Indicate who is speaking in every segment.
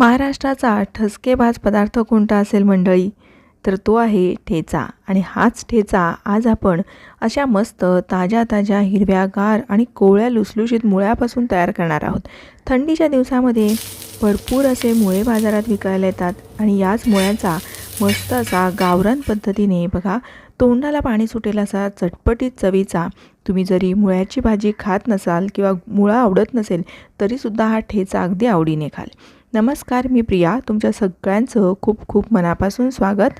Speaker 1: महाराष्ट्राचा ठसकेबाज पदार्थ कोणता असेल मंडळी? तर तो आहे ठेचा. आणि हाच ठेचा आज आपण अशा मस्त ताज्या ताज्या हिरव्यागार आणि कोवळ्या लुसलुशीत मुळ्यापासून तयार करणार आहोत. थंडीच्या दिवसामध्ये भरपूर असे मुळे बाजारात विकायला येतात आणि याच मुळ्यांचा मस्त असा गावरान पद्धतीने बघा तोंडाला पाणी सुटेल असा चटपटीत चवीचा तुम्ही जरी मुळ्याची भाजी खात नसाल किंवा मुळा आवडत नसेल तरीसुद्धा हा ठेचा अगदी आवडीने खाल. नमस्कार मी प्रिया. तुमच्या सगळ्यांचं खूप खूप मनापासून स्वागत.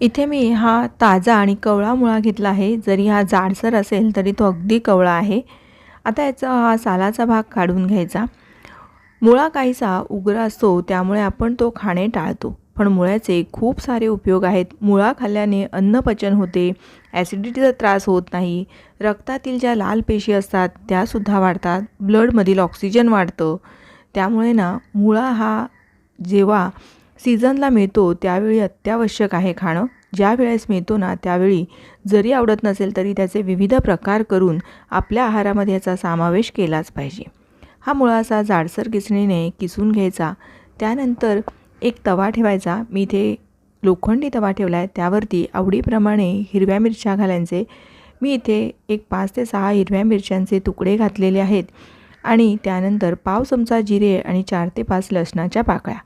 Speaker 1: इथे मी हा ताजा आणि कवळा मुळा घेतला आहे. जरी हा जाडसर असेल तरी तो अगदी कवळा आहे. आता याचा हा सालाचा भाग काढून घ्यायचा. मुळा काहीसा उग्र असतो त्यामुळे आपण तो खाणे टाळतो. पण मुळ्याचे खूप सारे उपयोग आहेत. मुळा खाल्ल्याने अन्नपचन होते ॲसिडिटीचा त्रास होत नाही रक्तातील ज्या लाल पेशी असतात त्यासुद्धा वाढतात ब्लडमधील ऑक्सिजन वाढतं. त्यामुळे ना मुळा हा जेव्हा सीझनला मिळतो त्यावेळी अत्यावश्यक आहे खाणं. ज्या वेळेस मिळतो ना त्यावेळी जरी आवडत नसेल तरी त्याचे विविध प्रकार करून आपल्या आहारामध्ये याचा समावेश केलाच पाहिजे. हा मुळा असा जाडसर किसणीने किसून घ्यायचा. त्यानंतर एक तवा ठेवायचा. मी इथे लोखंडी तवा ठेवला आहे त्यावरती आवडीप्रमाणे हिरव्या मिरच्या घालायचे. मी इथे एक पाच ते सहा हिरव्या मिरच्यांचे तुकडे घातलेले आहेत. आणि त्यानंतर पाव चमचा जिरे आणि चार ते पाच लसणाच्या पाकळ्या.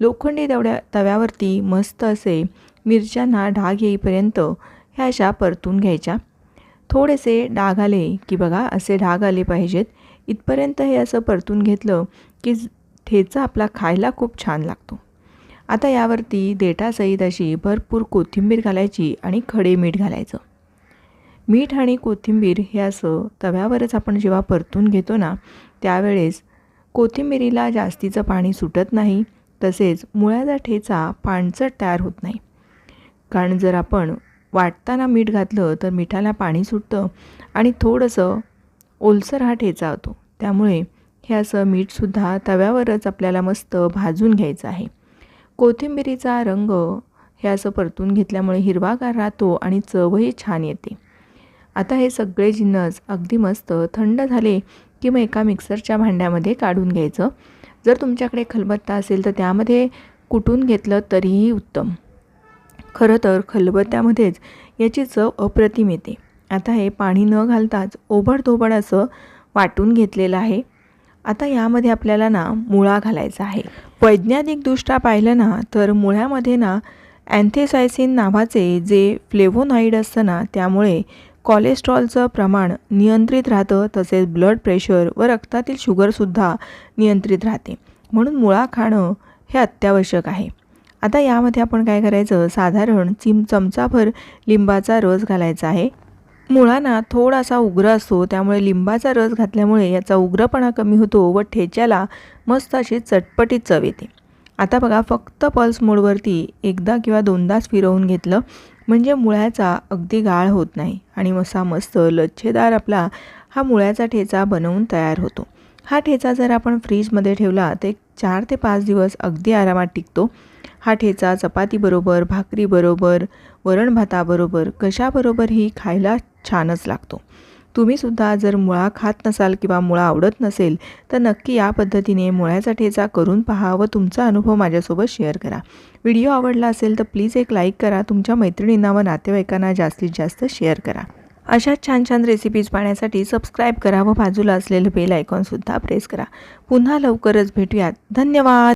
Speaker 1: लोखंडी तवड्या तव्यावरती मस्त असे मिरच्यांना डाग येईपर्यंत ह्या अशा परतून घ्यायच्या. थोडेसे डाग आले की बघा असे डाग आले पाहिजेत. इथपर्यंत हे असं परतून घेतलं की ठेचा आपला खायला खूप छान लागतो. आता यावरती देठासहित अशी भरपूर कोथिंबीर घालायची आणि खडे मीठ घालायचं. मीठ आणि कोथिंबीर हे असं तव्यावरच आपण जेव्हा परतून घेतो ना त्यावेळेस कोथिंबिरीला जास्तीचं पाणी सुटत नाही तसेच मुळ्याचा ठेचा पाणचट तयार होत नाही. कारण जर आपण वाटताना मीठ घातलं तर मिठाला पाणी सुटतं आणि थोडंसं ओलसर हा ठेचा होतो. त्यामुळे हे असं मीठसुद्धा तव्यावरच आपल्याला मस्त भाजून घ्यायचं आहे. कोथिंबिरीचा रंग हे असं परतून घेतल्यामुळे हिरवागार राहतो आणि चवही छान येते. आता हे सगळे जिन्नस अगदी मस्त थंड झाले की मग एका मिक्सरच्या भांड्यामध्ये काढून घ्यायचं. जर तुमच्याकडे खलबत्ता असेल तर त्यामध्ये कुटून घेतलं तरीही उत्तम. खरं तर खलबत्त्यामध्येच याची चव अप्रतिम येते. आता हे पाणी न घालताच ओबडधोबड असं वाटून घेतलेलं आहे. आता यामध्ये आपल्याला ना मुळा घालायचा आहे. वैज्ञानिकदृष्ट्या पाहिलं ना तर मुळ्यामध्ये ना अँथेसायसिन नावाचे जे फ्लेवोनॉईड असतं ना त्यामुळे कोलेस्ट्रॉलचं प्रमाण नियंत्रित राहतं तसेच ब्लड प्रेशर व रक्तातील शुगरसुद्धा नियंत्रित राहते. म्हणून मुळा खाणं हे अत्यावश्यक आहे. आता यामध्ये आपण काय करायचं? साधारण चिम चमचाभर लिंबाचा रस घालायचा आहे. मुळांना थोडासा उग्र असतो त्यामुळे लिंबाचा रस घातल्यामुळे याचा उग्रपणा कमी होतो व ठेच्याला मस्त अशी चटपटीत चव येते. आता बघा फक्त पल्स मोडवरती एकदा किंवा दोनदाच फिरवून घेतलं म्हणजे मुळ्याचा अगदी गाळ होत नाही आणि मसा मस्त लच्छेदार आपला हा मुळ्याचा ठेचा बनवून तयार होतो. हा ठेचा जर आपण फ्रीजमध्ये ठेवला तर एक चार ते पाच दिवस अगदी आरामात टिकतो. हा ठेचा चपातीबरोबर भाकरीबरोबर वरण भाताबरोबर कशाबरोबरही खायला छानच लागतो. तुम्हीसुद्धा जर मुळा खात नसाल किंवा मुळा आवडत नसेल तर नक्की या पद्धतीने मुळ्याचा ठेचा करून पहा व तुमचा अनुभव माझ्यासोबत शेअर करा. व्हिडिओ आवडला असेल तर प्लीज एक लाईक करा तुमच्या मैत्रिणींना व नातेवाईकांना जास्तीत जास्त शेअर करा. अशाच छान छान रेसिपीज पाहण्यासाठी सबस्क्राईब करा व बाजूला असलेलं बेल आयकॉनसुद्धा प्रेस करा. पुन्हा लवकरच भेटूयात. धन्यवाद!